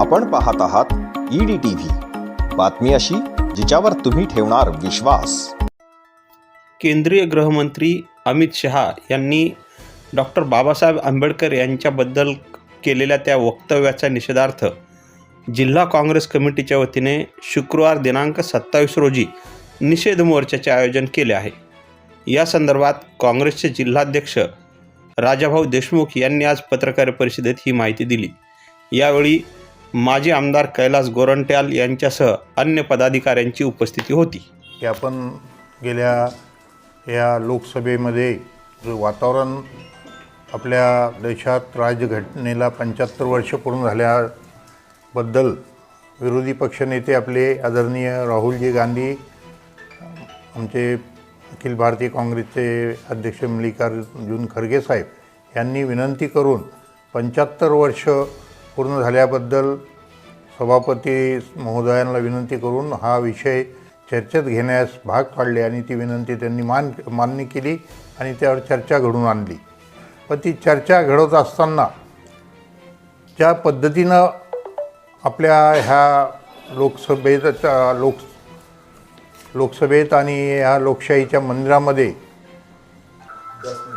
आपण पाहत आहात ईडी टीव्ही बातमी अशी जिच्यावर तुम्ही ठेवणार विश्वास. केंद्रीय गृहमंत्री अमित शहा यांनी डॉक्टर बाबासाहेब आंबेडकर यांच्याबद्दल केलेल्या त्या वक्तव्याचा निषेधार्थ जिल्हा काँग्रेस कमिटीच्या वतीने शुक्रवार दिनांक सत्तावीस रोजी निषेध मोर्चाचे आयोजन केले आहे. या संदर्भात काँग्रेसचे जिल्हाध्यक्ष राजाभाऊ देशमुख यांनी आज पत्रकार परिषदेत ही माहिती दिली. यावेळी माजी आमदार कैलास गोरंट्याल यांच्यासह अन्य पदाधिकाऱ्यांची उपस्थिती होती. की आपण गेल्या या लोकसभेमध्ये जो वातावरण आपल्या देशात राज्यघटनेला पंच्याहत्तर वर्ष पूर्ण झाल्याबद्दल विरोधी पक्षनेते आपले आदरणीय राहुलजी गांधी आमचे अखिल भारतीय काँग्रेसचे अध्यक्ष मल्लिकार्जुन खरगे साहेब यांनी विनंती करून पंच्याहत्तर वर्ष पूर्ण झाल्याबद्दल सभापती महोदयांना विनंती करून हा विषय चर्चेत घेण्यास भाग पाडले आणि ती विनंती त्यांनी मान मान्य केली आणि त्यावर चर्चा घडून आणली. पण ती चर्चा घडवत असताना ज्या पद्धतीनं आपल्या ह्या लोकसभेत लोक लोकसभेत आणि ह्या लोकशाहीच्या मंदिरामध्ये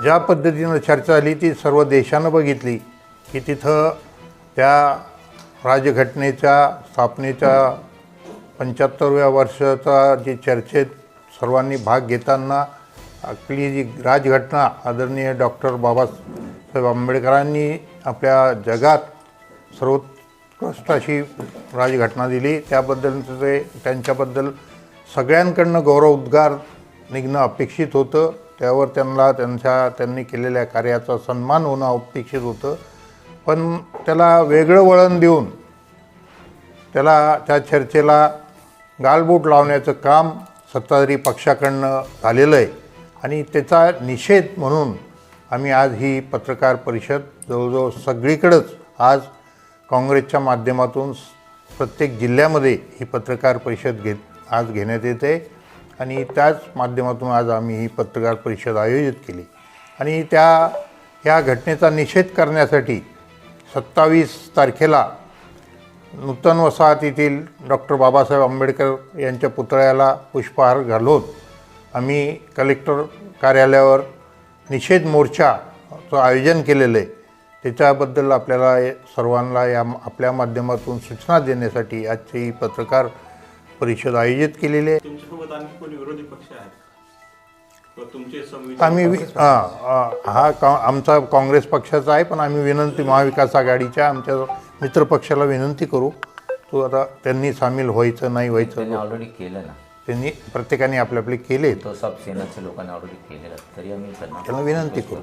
ज्या पद्धतीनं चर्चा झाली ती सर्व देशानं बघितली की तिथं त्या राजघटनेच्या स्थापनेच्या पंच्याहत्तरव्या वर्षाचा जी चर्चेत सर्वांनी भाग घेताना आपली जी राजघटना आदरणीय डॉक्टर बाबासाहेब आंबेडकरांनी आपल्या जगात सर्वोत्कृष्ट अशी राजघटना दिली. त्याबद्दल ते त्यांच्याबद्दल सगळ्यांकडनं गौरव उद्गार निघणं अपेक्षित होतं. त्यावर त्यांना त्यांच्या त्यांनी केलेल्या कार्याचा सन्मान होणं अपेक्षित होतं. पण त्याला वेगळं वळण देऊन त्याला त्या चर्चेला गालबोट लावण्याचं काम सत्ताधारी पक्षाकडनं झालेलं आहे. आणि त्याचा निषेध म्हणून आम्ही आज ही पत्रकार परिषद जवळजवळ सगळीकडंच आज काँग्रेसच्या माध्यमातून प्रत्येक जिल्ह्यामध्ये ही पत्रकार परिषद घेत आज घेण्यात येते. आणि त्याच माध्यमातून आज आम्ही ही पत्रकार परिषद आयोजित केली. आणि त्या ह्या घटनेचा निषेध करण्यासाठी सत्तावीस तारखेला नूतन वसाहत येथील डॉक्टर बाबासाहेब आंबेडकर यांच्या पुतळ्याला पुष्पहार घालून आम्ही कलेक्टर कार्यालयावर निषेध मोर्चाचं आयोजन केलेलं आहे. त्याच्याबद्दल आपल्याला सर्वांना या आपल्या माध्यमातून सूचना देण्यासाठी आजची पत्रकार परिषद आयोजित केलेली आहे. आम्ही हां, हां, हा का आमचा काँग्रेस पक्षाचा आहे पण आम्ही विनंती महाविकास आघाडीच्या आमच्या मित्रपक्षाला विनंती करू. तो आता त्यांनी सामील व्हायचं नाही त्यांनी व्हायचं ऑलरेडी केलं ना. त्यांनी प्रत्येकाने आपले आपले केले तो सब सेनाच्या लोकांनी ऑलरेडी केलेलं तरी आम्ही त्यांना त्यांना विनंती करू.